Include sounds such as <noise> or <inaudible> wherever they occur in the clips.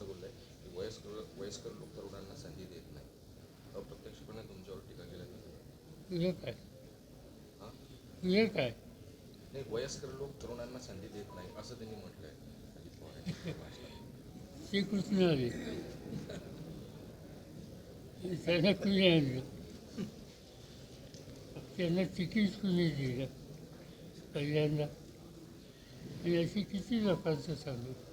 असं बोललंय की वयस्कर वयस्कर लोक तरुणांना संधी देत नाही. अप्रत्यक्षपणे तुमच्यावर टीका केल्या काय? हां? तुझं काय? नाही वयस्कर लोक तरुणांना संधी देत नाही असं त्यांनी म्हटलंय. अजित पवार यांच्या <laughs> भाषणात. ती कुठून आली. त्यांना कुणी आणलं? त्यांना तिकीट कुणी दिलं? पहिल्यांदा. आणि अशी किती लोकांचं सांगू?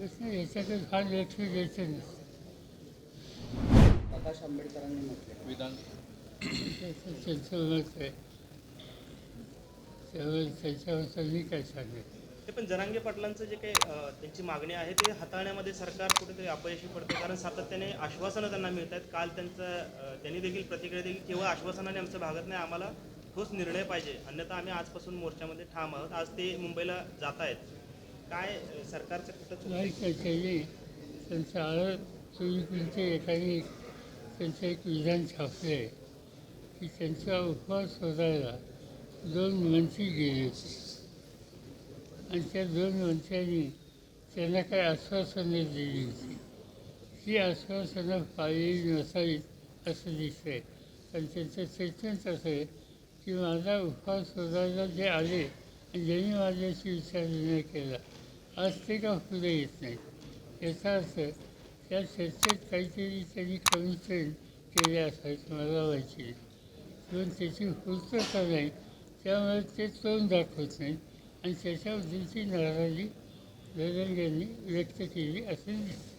प्रश्न याच्याकडे फार लक्ष द्यायचं नसतं प्रकाश आंबेडकरांनी म्हटले विधान. त्याचं त्यांचं मत आहे. त्यावर त्याच्यावर मी काय सांगेल? ते पण जरांगे पाटलांचं जे काही त्यांची मागणी आहे ते हाताळण्यामध्ये सरकार कुठेतरी अपयशी पडते कारण सातत्याने आश्वासनं त्यांना मिळत आहेत काल त्यांचं त्यांनी देखील प्रतिक्रिया दिली केवळ आश्वासनाने आमचं भागत नाही. आम्हाला ठोस निर्णय पाहिजे. अन्यथा आम्ही आजपासून मोर्चामध्ये ठाम आहोत. आज ते मुंबईला जात आहेत काय सरकारचं कुठं नाही त्यांनी त्यांचं आळ चोवीसच्या एकाने त्यांचं एक विधान छापलं आहे की त्यांचा उपवास शोधायला दोन मंत्री गेले आणि त्या दोन मंत्र्यांनी त्यांना काही आश्वासनं दिली होती. ती आश्वासनं पाळलेली नसावीत असं दिसतंय. पण त्यांचं स्टेटमेंट असं आहे की माझा उपवास शोधायला जे आले आणि ज्यांनी माझ्याशी विचारविनिमय केला आज सुद्धा का येत नाही. याचा अर्थ त्या चर्चेत काहीतरी त्यांनी कमी केले असायचं मला व्हायचे पण त्याची पूर्तता नाही त्यामुळे ते तोंड दाखवत नाही आणि त्याच्याबद्दलची नाराजी दरंग यांनी व्यक्त केली असं दिसते.